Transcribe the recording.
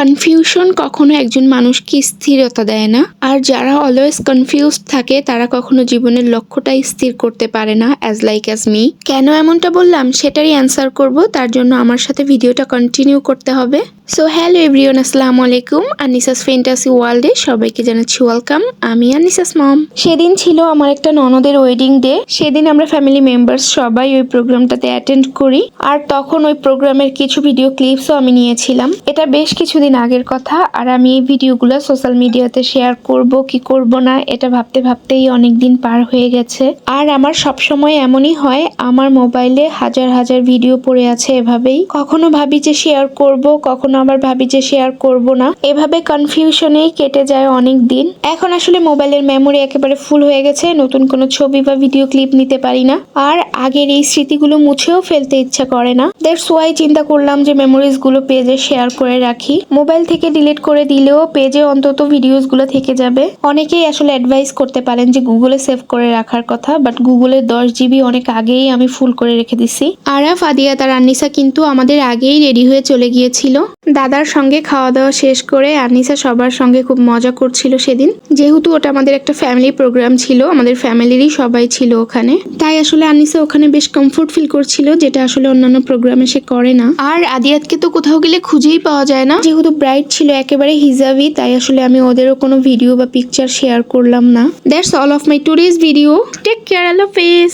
Confusion কখনো একজন মানুষকে স্থিরতা দেয় না। আর যারা অলওয়েজ কনফিউজড থাকে, তারা কখনো জীবনের লক্ষ্যটাই স্থির করতে পারে না অ্যাজ লাইক অ্যাজ মি কেন এমনটা বললাম? সেটারই অ্যান্সার করব, তার জন্য আমার সাথে ভিডিওটা কন্টিনিউ করতে হবে। সো হ্যালো এভরিওন আসসালামু আলাইকুম। আনিসাস ফেন্টাসি ওয়ার্ল্ডে সবাইকে জানাচ্ছি ওয়েলকাম আমি আনিসাস মম সেদিন ছিল আমার একটা ননদের ওয়েডিং ডে সেদিন আমরা ফ্যামিলি মেম্বার্স সবাই ওই প্রোগ্রামটাতে অ্যাটেন্ড করি। আর তখন ওই প্রোগ্রামের কিছু ভিডিও ক্লিপসও আমি নিয়েছিলাম। এটা বেশ কিছুদিন আগের কথা আর আমি এই ভিডিওগুলো সোশ্যাল মিডিয়াতে শেয়ার করব, কি করব না, এটা ভাবতে ভাবতেই অনেক দিন পার হয়ে গেছে। আর আমার সব সময় এমনই হয়, আমার মোবাইলে হাজার হাজার ভিডিও পড়ে আছে এভাবেই। কখনো ভাবি যে শেয়ার করব, কখনো আবার ভাবি যে শেয়ার করব না। এভাবে কনফিউশনেই কেটে যায় অনেক দিন এখন আসলে মোবাইলের মেমোরি একেবারে ফুল হয়ে গেছে, নতুন কোনো ছবি বা ভিডিও ক্লিপ নিতে পারি না। আর আগের এই স্মৃতিগুলো মুছেও ফেলতে ইচ্ছা করে না। দ্যাটস ওয়াই চিন্তা করলাম যে মেমোরিজগুলো পেজে শেয়ার করে রাখি। মোবাইল থেকে ডিলিট করে দিলেও পেজে অন্তত ভিডিওসগুলো থেকে যাবে। অনেকেই আসলে অ্যাডভাইস করতে পারেন যে গুগলে সেভ করে রাখার কথা বাট গুগলের দশ জিবি অনেক আগেই আমি ফুল করে রেখে দিছি। আরাফ, আদিয়া, তার আনিসা কিন্তু আমাদের আগেই রেডি হয়ে চলে গিয়েছিল। দাদার সঙ্গে খাওয়া দাওয়া শেষ করে আনিসা সবার সঙ্গে খুব মজা করছিল সেদিন। যেহেতু ওটা আমাদের একটা ফ্যামিলি প্রোগ্রাম ছিল, আমাদের ফ্যামিলিরই সবাই ছিল ওখানে। তাই আসলে আনিসা ওখানে বেশ কমফোর্ট ফিল করছিল, যেটা আসলে অন্যান্য প্রোগ্রামে সে করে না। আর আদিয়াতকে তো কোথাও গেলে খুঁজেই পাওয়া যায় না। যেহেতু ব্রাইট ছিল একেবারে হিজাবি, তাই আসলে আমি ওদেরও কোনো ভিডিও বা পিকচার শেয়ার করলাম না। That's all of my today's video take care আল্লাহ হাফেজ